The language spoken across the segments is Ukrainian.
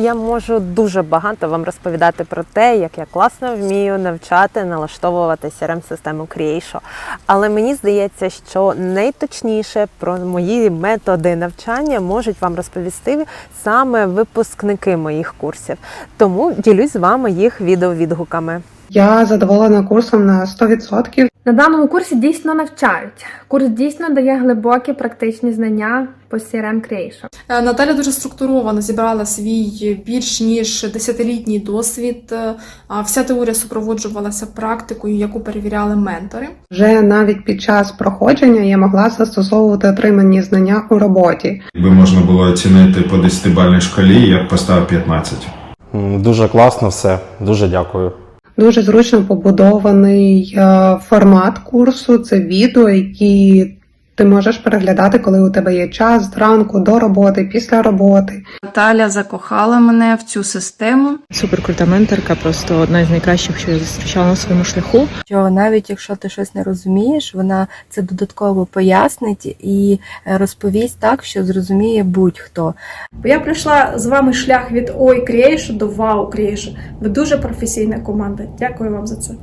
Я можу дуже багато вам розповідати про те, як я класно вмію навчати, налаштовувати crm систему Creation. Але мені здається, що найточніше про мої методи навчання можуть вам розповісти саме випускники моїх курсів. Тому ділюсь з вами їх відеовідгуками. Я задоволена курсом на 100%. На даному курсі дійсно навчають. Курс дійсно дає глибокі практичні знання по CRM Creation. Е, Наталя дуже структуровано зібрала свій більш ніж десятилітній досвід. Е, Вся теорія супроводжувалася практикою, яку перевіряли ментори. Вже навіть під час проходження я могла застосовувати отримані знання у роботі. Якби можна було оцінити по 10-бальній шкалі, я б поставив 15. Дуже класно все. Дуже дякую. Дуже зручно побудований е, формат курсу. Це відео, які ти можеш переглядати, коли у тебе є час зранку до роботи, після роботи. Наталя закохала мене в цю систему. Суперкрута менторка, просто одна з найкращих, що я зустрічала на своєму шляху. що навіть якщо ти щось не розумієш, вона це додатково пояснить і е, розповість так, що зрозуміє будь-хто. Бо я пройшла з вами шлях від Ой Creation до Вау Creation. Ви дуже професійна команда. Дякую вам за це.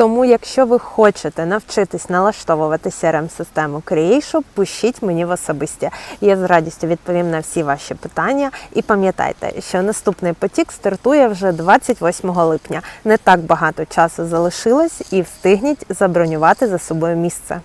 Тому, якщо ви хочете навчитись налаштовувати crm систему Creation, пишіть мені в особисті. Я з радістю відповім на всі ваші питання. І пам'ятайте, що наступний потік стартує вже 28 липня. Не так багато часу залишилось і встигніть забронювати за собою місце.